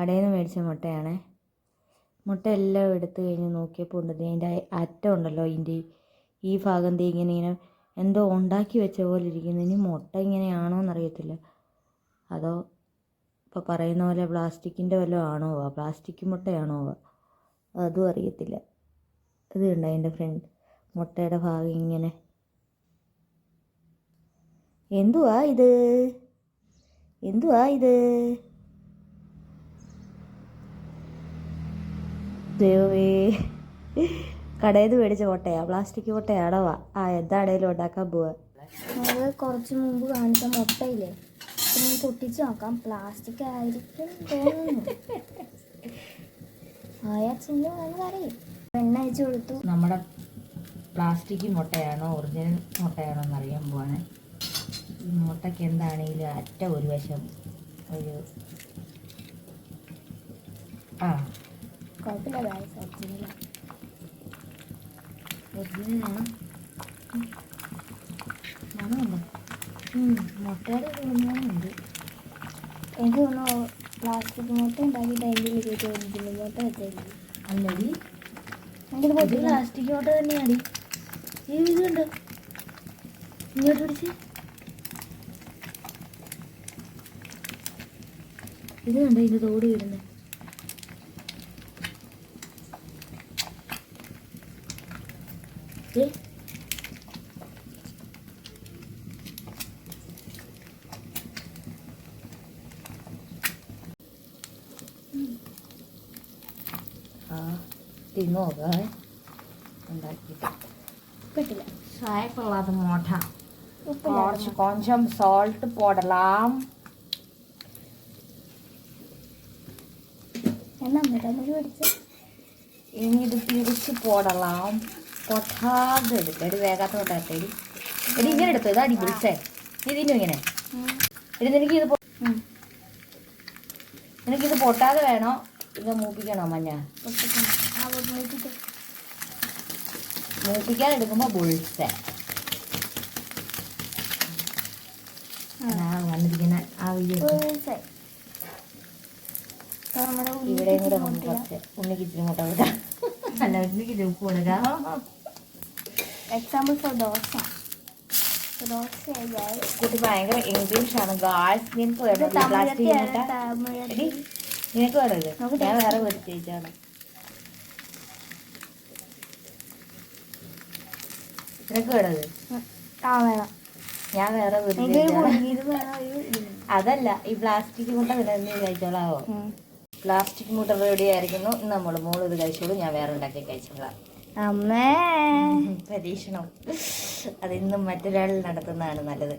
കടയിൽ നിന്ന് മേടിച്ച മുട്ടയാണേ. മുട്ട എല്ലാം എടുത്തു കഴിഞ്ഞ് നോക്കിയപ്പോൾ ഉണ്ട്. ദേ അതിന്റെ അറ്റം ഉണ്ടല്ലോ. ഇതിന്റെ ഈ ഭാഗം തീ ഇങ്ങനെ ഇങ്ങനെ എന്തോ ഉണ്ടാക്കി വെച്ച പോലെ ഇരിക്കുന്നു. ഇനി മുട്ട ഇങ്ങനെയാണോ എന്നറിയത്തില്ല. അതോ ഇപ്പോൾ പറയുന്ന പോലെ പ്ലാസ്റ്റിക്കിന്റെ വല്ലതും ആണോ? പ്ലാസ്റ്റിക് മുട്ടയാണോ? അതും അറിയത്തില്ല. ഇത് ഉണ്ട് അതിന്റെ ഫ്രണ്ട്? മുട്ടയുടെ ഭാഗം ഇങ്ങനെ. എന്തുവാ ഇത്? എന്തുവാ ഇത്? ദൈവമേ. കടയിൽ നിന്ന് മേടിച്ച മുട്ടയാ പ്ലാസ്റ്റിക് മുട്ടയാണോ ആ എന്താണേലും ഉണ്ടാക്കാൻ പോവാ? കുറച്ച് മുമ്പ് കാണിച്ച മുട്ടയില്ലേ? പിന്നെ പൊട്ടിച്ച് നോക്കാം. പ്ലാസ്റ്റിക് ആയിരിക്കും തോന്നുന്നു. എണ്ണ അയച്ചു കൊടുത്തു. നമ്മുടെ പ്ലാസ്റ്റിക് മുട്ടയാണോ ഒറിജിനൽ മുട്ടയാണോ എന്ന് അറിയാൻ പോവാണ്. ഈ മുട്ടയ്ക്ക് എന്താണെങ്കിലും അറ്റ ഒരു വശം ഒരു ആ കുഴപ്പമില്ല ഗായ്സ് ഒറിജിനലാണ് മണമുണ്ടോ മുട്ടയുടെ മണമുണ്ട് എനിക്ക് തോന്നുന്നു പ്ലാസ്റ്റിക് മുട്ട ഉണ്ടാക്കിയിട്ട് അതിന്റെ ഉള്ളിൽ കയറ്റി ഒറിജിനൽ മുട്ട വെച്ചായിരുന്നു അല്ലടി. എനിക്കിത് പ്ലാസ്റ്റിക് മുട്ട തന്നെയാണ് ഈ ഇതുണ്ട് ഇങ്ങോട്ട് പിടിച്ച്. ഇത് കണ്ടോ ഇതിന്റെ തോട് വരുന്നത് ചേർത്ത് ആ തിന്നു നോക്കാം ഉണ്ടാക്കിയിട്ട്. കിട്ടില്ല. സായക്കുള്ളത് മോട്ട. കുറച്ച് കൊഞ്ചം സോൾട്ട് പോടലാം. ഇനി ഇത് തിരിച്ചു പോടലാം. പൊട്ടാതെ എടുക്കുക ഒരു വേഗാത്ത പൊട്ടാത്ത എടി. ഇങ്ങനെ എടുത്തു. ഇതാ അടിപൊളി സേ ഇതിനും ഇങ്ങനെ. എടി നിനക്ക് ഇത് നിനക്കിത് പൊട്ടാതെ വേണോ? ഇത് മൂപ്പിക്കണോ മഞ്ഞ? മൂപ്പിക്കാൻ എടുക്കുമ്പോൾ ബുൾസേ വന്നിരിക്കുന്ന ആ ഇവിടെയും കൂടെ ഉണ്ണിക്കിച്ചിരി കുറച്ച് ഉണ്ണിക്ക് ഇച്ചിരി മുട്ട വിടാം അല്ല ഉണ്ണിക്കിച്ചിരി ഉപ്പ് കൊടുക്കാം. Example for dosa. കുട്ടി ഭയങ്കര ഇംഗ്ലീഷാണ് ഗാൾസ് നിനക്ക് വേണം നിനക്ക് വേണത് ഞാൻ വേറെ ഒരു നിനക്ക് വേണത് ആ വേണം. ഞാൻ വേറെ. അതല്ല ഈ പ്ലാസ്റ്റിക് മുട്ട പിന്നെ നീ കഴിച്ചോളാവോ? പ്ലാസ്റ്റിക് മുട്ട റെഡി ആയിരിക്കുന്നു. നമ്മൾ മോൾ ഇത് കഴിച്ചോളൂ. ഞാൻ വേറെ ഉണ്ടാക്കി കഴിച്ചോളാം. അമ്മേ. പരീക്ഷണം. അതിന്നും മറ്റൊരാൾ നടത്തുന്നതാണ് നല്ലത്.